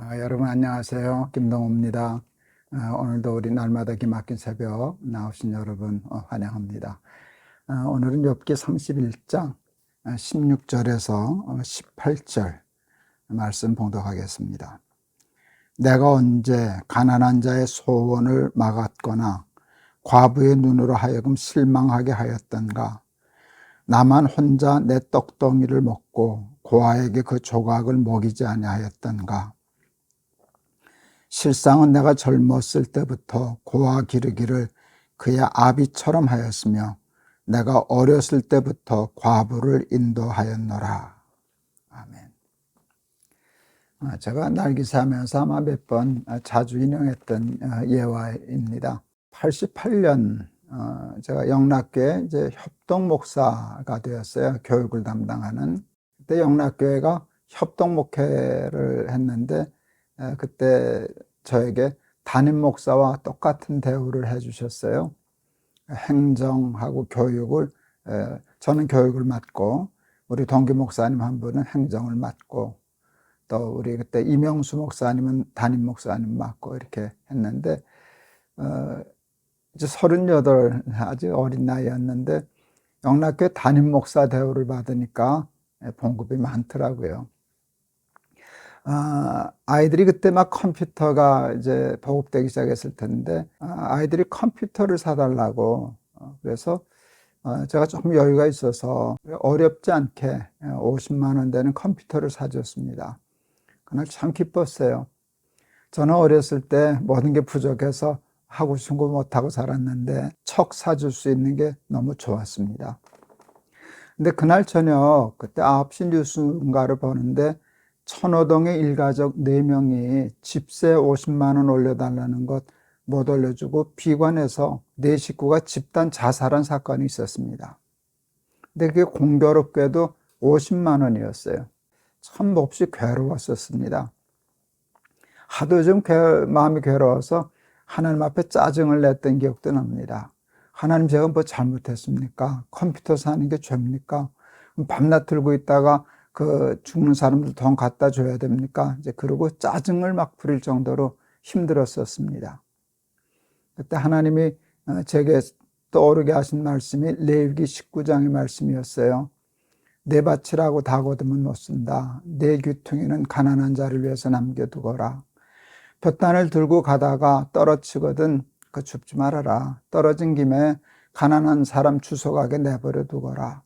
아, 여러분 안녕하세요. 김동호입니다. 아, 오늘도 우리 날마다 기막힌 새벽 나오신 여러분 어, 환영합니다. 아, 오늘은 욥기 31장 16절에서 18절 말씀 봉독하겠습니다. 내가 언제 가난한 자의 소원을 막았거나 과부의 눈으로 하여금 실망하게 하였던가 나만 혼자 내 떡덩이를 먹고 고아에게 그 조각을 먹이지 아니하였던가 실상은 내가 젊었을 때부터 고아 기르기를 그의 아비처럼 하였으며 내가 어렸을 때부터 과부를 인도하였노라. 아멘. 아, 제가 날기사 하면서 아마 몇 번 자주 인용했던 어, 예화입니다. 88년 어, 제가 영락교회 이제 협동 목사가 되었어요. 교육을 담당하는. 그때 영락교회가 협동 목회를 했는데 그때 저에게 담임 목사와 똑같은 대우를 해주셨어요. 행정하고 교육을 저는 교육을 맡고 우리 동기 목사님 한 분은 행정을 맡고 또 우리 그때 이명수 목사님은 담임 목사님 맡고 이렇게 했는데 어 이제 서른여덟 아주 어린 나이였는데 영락교회 담임 목사 대우를 받으니까 봉급이 많더라고요. 아, 아이들이 그때 막 컴퓨터가 이제 보급되기 시작했을 텐데, 아, 아이들이 컴퓨터를 사달라고, 어, 그래서 어, 제가 조금 여유가 있어서 어렵지 않게 50만 원 되는 컴퓨터를 사줬습니다. 그날 참 기뻤어요. 저는 어렸을 때 모든 게 부족해서 하고 싶은 거 못하고 살았는데 척 사줄 수 있는 게 너무 좋았습니다. 근데 그날 저녁 그때 9시 뉴스인가를 보는데 천호동의 일가족 4명이 집세 50만 원 올려달라는 것 못 올려주고 비관해서 네 식구가 집단 자살한 사건이 있었습니다. 근데 그게 공교롭게도 50만 원이었어요. 참 몹시 괴로웠었습니다. 하도 좀 마음이 괴로워서 하나님 앞에 짜증을 냈던 기억도 납니다. 하나님 제가 뭐 잘못했습니까? 컴퓨터 사는 게 죄입니까? 밤낮 들고 있다가 그 죽는 사람들 돈 갖다 줘야 됩니까? 이제 그러고 짜증을 막 부릴 정도로 힘들었었습니다. 그때 하나님이 어, 제게 떠오르게 하신 말씀이 레위기 19장의 말씀이었어요. 내 밭이라고 다 거두면 못 쓴다. 내 귀퉁이는 가난한 자를 위해서 남겨두거라. 볕단을 들고 가다가 떨어지거든 그 줍지 말아라. 떨어진 김에 가난한 사람 주워가게 내버려 두거라.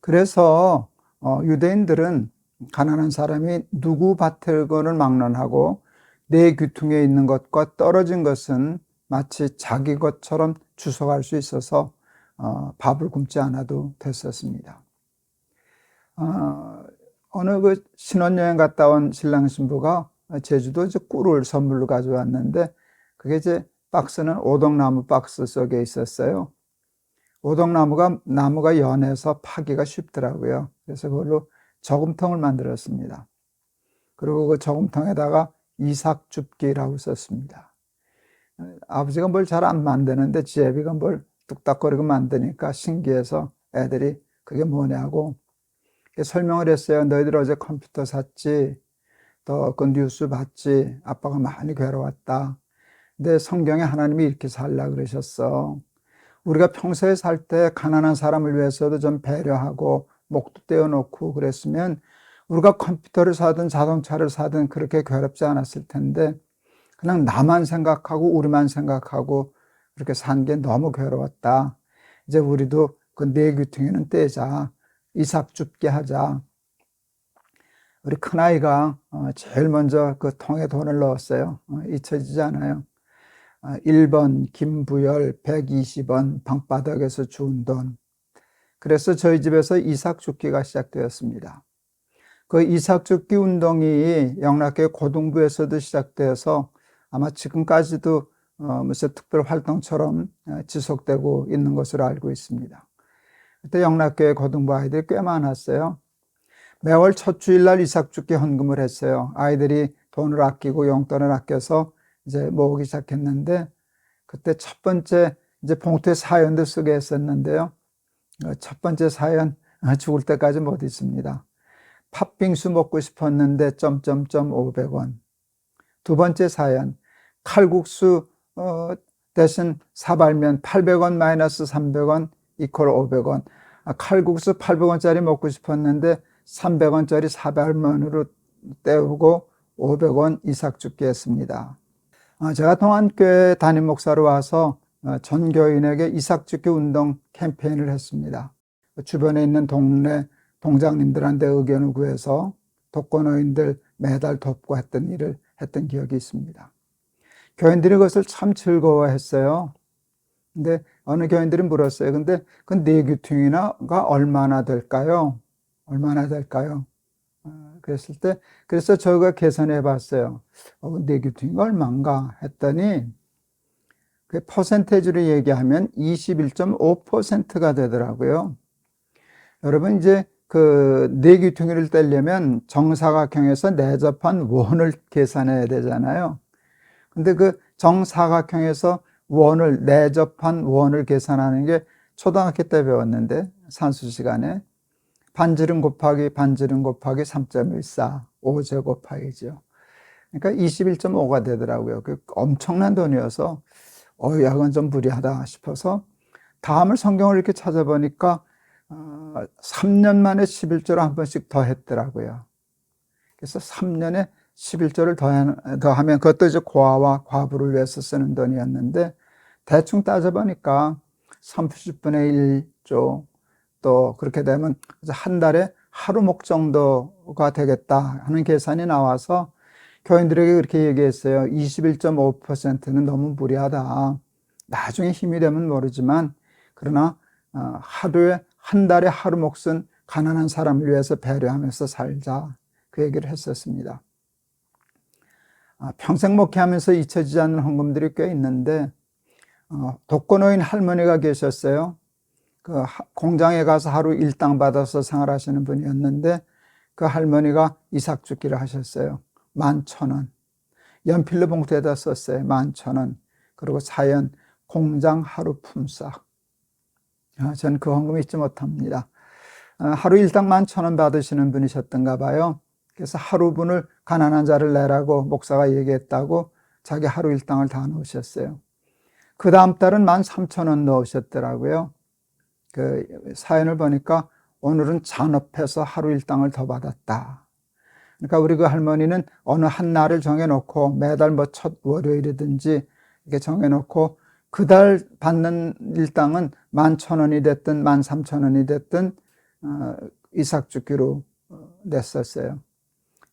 그래서 어, 유대인들은 가난한 사람이 누구 밭을 거를 막론하고 내 귀퉁에 있는 것과 떨어진 것은 마치 자기 것처럼 주워갈 수 있어서 어, 밥을 굶지 않아도 됐었습니다. 어, 어느 그 신혼여행 갔다 온 신랑 신부가 제주도 이제 꿀을 선물로 가져왔는데 그게 이제 박스는 오동나무 박스 속에 있었어요. 오동나무가 나무가 연해서 파기가 쉽더라고요. 그래서 그걸로 저금통을 만들었습니다. 그리고 그 저금통에다가 이삭줍기라고 썼습니다. 아버지가 뭘 잘 안 만드는데 지혜비가 뭘 뚝딱거리고 만드니까 신기해서 애들이 그게 뭐냐고 설명을 했어요. 너희들 어제 컴퓨터 샀지? 또 그 뉴스 봤지? 아빠가 많이 괴로웠다. 근데 성경에 하나님이 이렇게 살라 그러셨어. 우리가 평소에 살 때 가난한 사람을 위해서도 좀 배려하고 목도 떼어놓고 그랬으면 우리가 컴퓨터를 사든 자동차를 사든 그렇게 괴롭지 않았을 텐데 그냥 나만 생각하고 우리만 생각하고 그렇게 산 게 너무 괴로웠다. 이제 우리도 그 내 귀퉁이는 떼자. 이삭 줍게 하자. 우리 큰아이가 어, 제일 먼저 그 통에 돈을 넣었어요. 어, 잊혀지지 않아요. 1번 아, 김부열 120원 방바닥에서 주운 돈. 그래서 저희 집에서 이삭 죽기가 시작되었습니다. 그 이삭 죽기 운동이 영락교 고등부에서도 시작되어서 아마 지금까지도 어, 무슨 특별 활동처럼 어, 지속되고 있는 것으로 알고 있습니다. 그때 영락교회 고등부 아이들이 꽤 많았어요. 매월 첫 주일날 이삭 죽기 헌금을 했어요. 아이들이 돈을 아끼고 용돈을 아껴서 이제 모으기 시작했는데 그때 첫 번째 이제 봉투에 사연도 쓰게 했었는데요. 어, 첫 번째 사연 아, 죽을 때까지 못 있습니다. 팥빙수 먹고 싶었는데 점점점 500원. 두 번째 사연, 칼국수 어, 대신 사발면 800원 마이너스 300원 이퀄 500원. 아, 칼국수 800원짜리 먹고 싶었는데 300원짜리 사발면으로 때우고 500원 이삭 죽게 했습니다. 아, 제가 동안교회 담임 목사로 와서 어, 전 교인에게 이삭 죽기 운동 캠페인을 했습니다. 주변에 있는 동네 동장님들한테 의견을 구해서 독거노인들 매달 돕고 했던 일을 했던 기억이 있습니다. 교인들이 그것을 참 즐거워했어요. 근데 어느 교인들이 물었어요. 근데 그 내규퉁이나가 얼마나 될까요? 얼마나 될까요? 어, 그랬을 때 그래서 저희가 계산해 봤어요. 어, 내규퉁이가 얼마인가 했더니 그 퍼센테이지로 얘기하면 21.5%가 되더라고요. 여러분 이제 그 내규퉁이를 떼려면 정사각형에서 내접한 원을 계산해야 되잖아요. 근데 그 정사각형에서 원을 내접한 원을 계산하는 게 초등학교 때 배웠는데 산수 시간에 반지름 곱하기 반지름 곱하기 3.14 5제 곱하기죠. 그러니까 21.5가 되더라고요. 그 엄청난 돈이어서 어, 약은 좀 무리하다 싶어서 다음을 성경을 이렇게 찾아보니까 어, 3년 만에 11조를 한 번씩 더 했더라고요. 그래서 3년에 11조를 더, 더 하면 그것도 이제 고아와 과부를 위해서 쓰는 돈이었는데 대충 따져보니까 30분의 1조 또 그렇게 되면 한 달에 하루 목 정도가 되겠다 하는 계산이 나와서 교인들에게 그렇게 얘기했어요. 21.5%는 너무 무리하다. 나중에 힘이 되면 모르지만 그러나 어, 하루에 한 달에 하루 몫은 가난한 사람을 위해서 배려하면서 살자 그 얘기를 했었습니다. 아, 평생 목회하면서 잊혀지지 않는 헌금들이 꽤 있는데 어, 독거노인 할머니가 계셨어요. 그 공장에 가서 하루 일당 받아서 생활하시는 분이었는데 그 할머니가 이삭 죽기를 하셨어요. 만천 원. 연필로 봉투에다 썼어요. 만천 원. 그리고 사연 공장 하루 품삯. 아, 저는 그 헌금 잊지 못합니다. 아, 하루 일당 만천원 받으시는 분이셨던가 봐요. 그래서 하루분을 가난한 자를 내라고 목사가 얘기했다고 자기 하루 일당을 다 넣으셨어요. 그 다음 달은 만 삼천 원 넣으셨더라고요. 그 사연을 보니까 오늘은 잔업해서 하루 일당을 더 받았다. 그러니까 우리 그 할머니는 어느 한 날을 정해놓고 매달 뭐 첫 월요일이든지 이렇게 정해놓고 그달 받는 일당은 만 천 원이 됐든 만 삼천 원이 됐든 어, 이삭 죽기로 어, 냈었어요.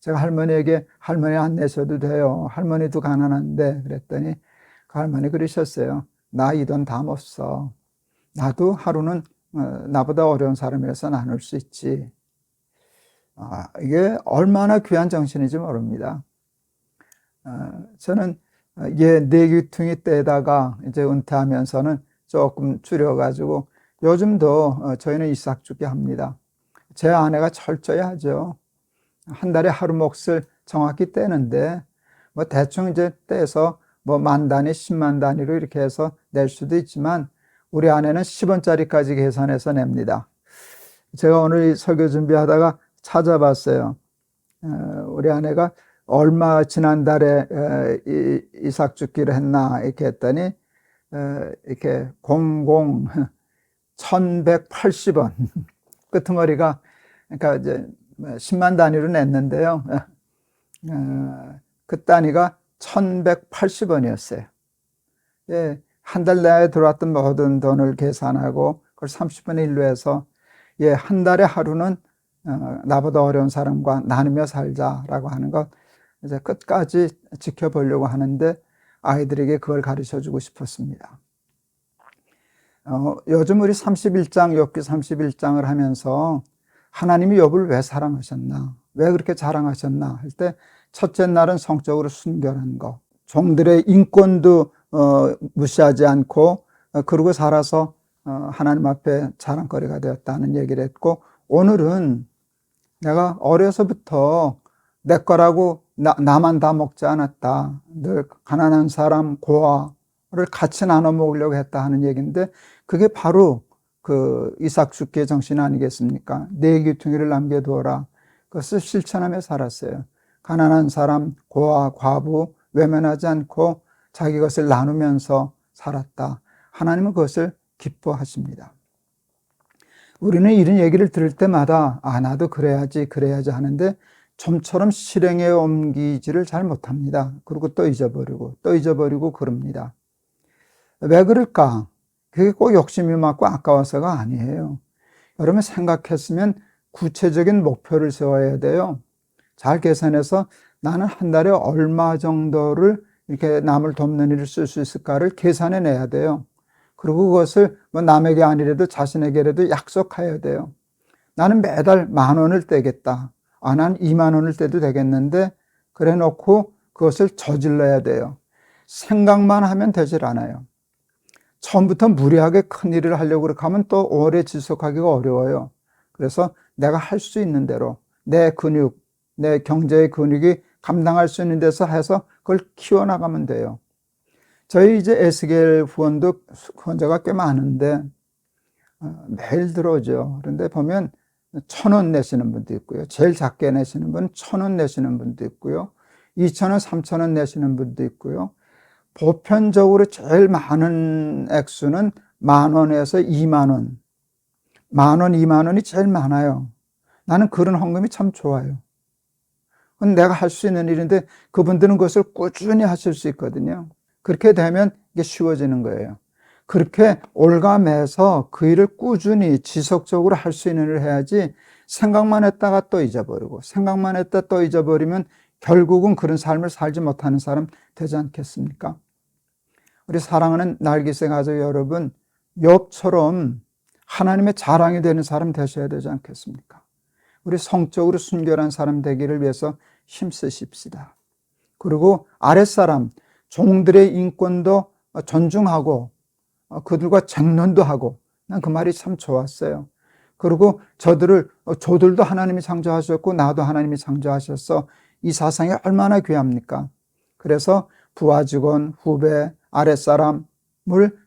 제가 할머니에게 할머니 안 내셔도 돼요. 할머니도 가난한데 그랬더니 그 할머니 그러셨어요. 나 이돈다못 써. 나도 하루는 어, 나보다 어려운 사람이라서 나눌 수 있지. 아, 이게 얼마나 귀한 정신인지 모릅니다. 어, 저는 얘 내 귀퉁이 때다가 이제 은퇴하면서는 조금 줄여가지고 요즘도 어, 저희는 이삭 주게 합니다. 제 아내가 철저히 하죠. 한 달에 하루 몫을 정확히 떼는데 뭐 대충 이제 떼서 뭐 만 단위, 십만 단위로 이렇게 해서 낼 수도 있지만 우리 아내는 10원짜리까지 계산해서 냅니다. 제가 오늘 설교 준비하다가 찾아봤어요. 어, 우리 아내가 얼마 지난달에 이삭 죽기를 했나 이렇게 했더니 이렇게 00 1180원 끄트머리가 그러니까 이제 10만 단위로 냈는데요. 어, 그 단위가 1180원이었어요. 예, 한 달 내에 들어왔던 모든 돈을 계산하고 그걸 30분의 1로 해서 예, 한 달에 하루는 어, 나보다 어려운 사람과 나누며 살자라고 하는 것 이제 끝까지 지켜보려고 하는데 아이들에게 그걸 가르쳐 주고 싶었습니다. 어, 요즘 우리 31장, 욥기 31장을 하면서 하나님이 욥을 왜 사랑하셨나? 왜 그렇게 자랑하셨나? 할 때 첫째 날은 성적으로 순결한 거. 종들의 인권도 어, 무시하지 않고 어, 그러고 살아서 어, 하나님 앞에 자랑거리가 되었다는 얘기를 했고 오늘은 내가 어려서부터 내 거라고 나, 나만 다 먹지 않았다. 늘 가난한 사람, 고아를 같이 나눠 먹으려고 했다 하는 얘기인데 그게 바로 그 이삭 죽기의 정신 아니겠습니까? 내 귀퉁이를 남겨두어라. 그것을 실천하며 살았어요. 가난한 사람, 고아, 과부, 외면하지 않고 자기 것을 나누면서 살았다. 하나님은 그것을 기뻐하십니다. 우리는 이런 얘기를 들을 때마다 아 나도 그래야지 그래야지 하는데 좀처럼 실행에 옮기지를 잘 못합니다. 그리고 또 잊어버리고 또 잊어버리고 그럽니다. 왜 그럴까? 그게 꼭 욕심이 많고 아까워서가 아니에요. 여러분 생각했으면 구체적인 목표를 세워야 돼요. 잘 계산해서 나는 한 달에 얼마 정도를 이렇게 남을 돕는 일을 쓸 수 있을까를 계산해 내야 돼요. 그리고 그것을 뭐 남에게 아니라도 자신에게라도 약속해야 돼요. 나는 매달 만 원을 떼겠다. 아, 난 2만 원을 떼도 되겠는데, 그래 놓고 그것을 저질러야 돼요. 생각만 하면 되질 않아요. 처음부터 무리하게 큰 일을 하려고 그렇게 하면 또 오래 지속하기가 어려워요. 그래서 내가 할 수 있는 대로 내 근육, 내 경제의 근육이 감당할 수 있는 데서 해서 그걸 키워나가면 돼요. 저희 이제 에스겔 후원도 후원자가 꽤 많은데 어, 매일 들어오죠. 그런데 보면 천 원 내시는 분도 있고요. 제일 작게 내시는 분은 천 원 내시는 분도 있고요. 이천 원, 삼천 원 내시는 분도 있고요. 보편적으로 제일 많은 액수는 만 원에서 이만 원. 만 원, 이만 원이 제일 많아요. 나는 그런 헌금이 참 좋아요. 그건 내가 할 수 있는 일인데 그분들은 그것을 꾸준히 하실 수 있거든요. 그렇게 되면 이게 쉬워지는 거예요. 그렇게 올가매서 그 일을 꾸준히 지속적으로 할 수 있는 일을 해야지 생각만 했다가 또 잊어버리고 생각만 했다 또 잊어버리면 결국은 그런 삶을 살지 못하는 사람 되지 않겠습니까? 우리 사랑하는 날기세 가족 여러분, 욥처럼 하나님의 자랑이 되는 사람 되셔야 되지 않겠습니까? 우리 성적으로 순결한 사람 되기를 위해서 힘쓰십시다. 그리고 아랫사람, 종들의 인권도 존중하고 그들과 장론도 하고 난 그 말이 참 좋았어요. 그리고 저들을 저들도 하나님이 창조하셨고 나도 하나님이 창조하셨어. 이 사상이 얼마나 귀합니까? 그래서 부하 직원, 후배, 아랫사람을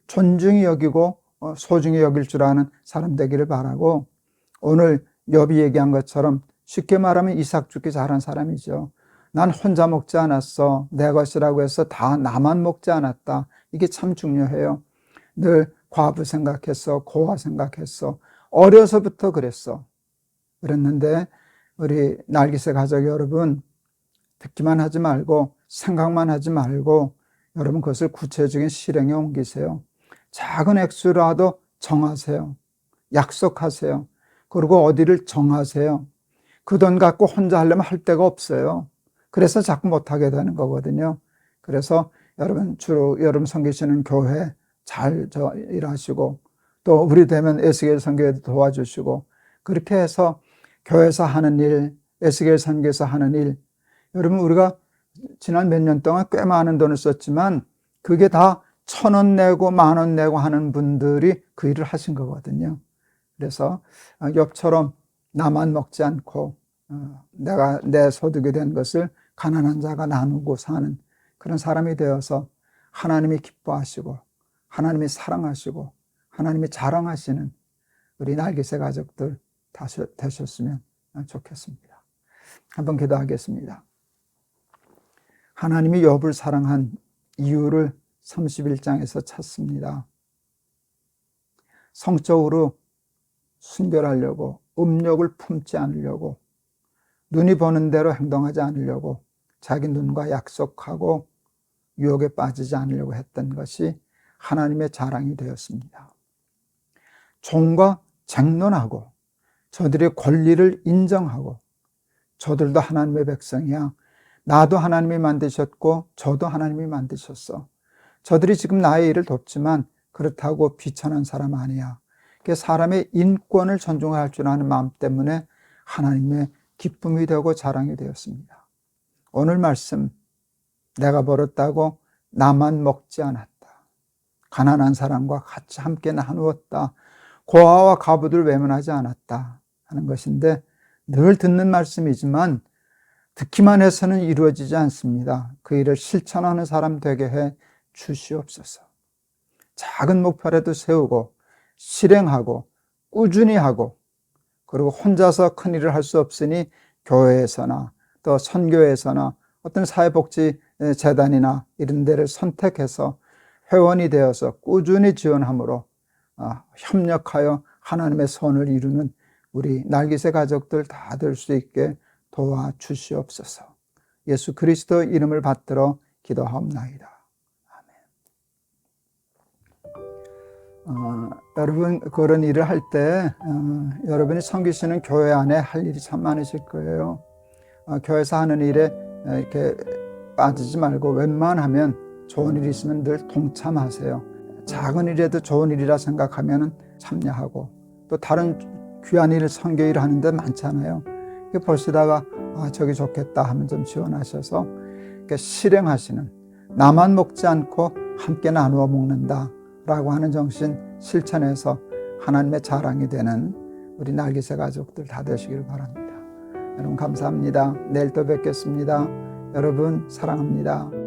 존중히 여기고 소중히 여길 줄 아는 사람 되기를 바라고 오늘 엽이 얘기한 것처럼 쉽게 말하면 이삭 죽기 잘한 사람이죠. 난 혼자 먹지 않았어. 내 것이라고 해서 다 나만 먹지 않았다. 이게 참 중요해요. 늘 과부 생각했어. 고아 생각했어. 어려서부터 그랬어. 그랬는데 우리 날기새 가족 여러분 듣기만 하지 말고 생각만 하지 말고 여러분 그것을 구체적인 실행에 옮기세요. 작은 액수라도 정하세요. 약속하세요. 그리고 어디를 정하세요. 그 돈 갖고 혼자 하려면 할 데가 없어요. 그래서 자꾸 못하게 되는 거거든요. 그래서 여러분 주로 여러분 섬기시는 교회 잘 일하시고 또 우리 되면 에스겔 선교에도 도와주시고 그렇게 해서 교회에서 하는 일, 에스겔 선교에서 하는 일 여러분 우리가 지난 몇 년 동안 꽤 많은 돈을 썼지만 그게 다 천 원 내고 만 원 내고 하는 분들이 그 일을 하신 거거든요. 그래서 옆처럼 나만 먹지 않고 어, 내가 내 소득이 된 것을 가난한 자가 나누고 사는 그런 사람이 되어서 하나님이 기뻐하시고 하나님이 사랑하시고 하나님이 자랑하시는 우리 날개새 가족들 되셨으면 좋겠습니다. 한번 기도하겠습니다. 하나님이 욥을 사랑한 이유를 31장에서 찾습니다. 성적으로 순결하려고 음욕을 품지 않으려고 눈이 보는 대로 행동하지 않으려고 자기 눈과 약속하고 유혹에 빠지지 않으려고 했던 것이 하나님의 자랑이 되었습니다. 종과 쟁론하고 저들의 권리를 인정하고 저들도 하나님의 백성이야. 나도 하나님이 만드셨고 저도 하나님이 만드셨어. 저들이 지금 나의 일을 돕지만 그렇다고 비천한 사람 아니야. 사람의 인권을 존중할 줄 아는 마음 때문에 하나님의 기쁨이 되고 자랑이 되었습니다. 오늘 말씀 내가 벌었다고 나만 먹지 않았다. 가난한 사람과 같이 함께 나누었다. 고아와 가부들 외면하지 않았다 하는 것인데 늘 듣는 말씀이지만 듣기만 해서는 이루어지지 않습니다. 그 일을 실천하는 사람 되게 해 주시옵소서. 작은 목표라도 세우고 실행하고 꾸준히 하고 그리고 혼자서 큰 일을 할 수 없으니 교회에서나 또 선교에서나 어떤 사회복지 재단이나 이런 데를 선택해서 회원이 되어서 꾸준히 지원함으로 아, 협력하여 하나님의 선을 이루는 우리 날기새 가족들 다 될 수 있게 도와주시옵소서. 예수 그리스도 이름을 받들어 기도하옵나이다. 어, 여러분 그런 일을 할때 어, 여러분이 섬기시는 교회 안에 할 일이 참 많으실 거예요. 어, 교회에서 하는 일에 이렇게 빠지지 말고 웬만하면 좋은 일이 있으면 늘 동참하세요. 작은 일에도 좋은 일이라 생각하면 참여하고 또 다른 귀한 일, 선교 일을 하는데 많잖아요. 보시다가 아, 저기 좋겠다 하면 좀 지원하셔서 실행하시는 나만 먹지 않고 함께 나누어 먹는다 라고 하는 정신 실천해서 하나님의 자랑이 되는 우리 날개새 가족들 다 되시길 바랍니다. 여러분 감사합니다. 내일 또 뵙겠습니다. 여러분 사랑합니다.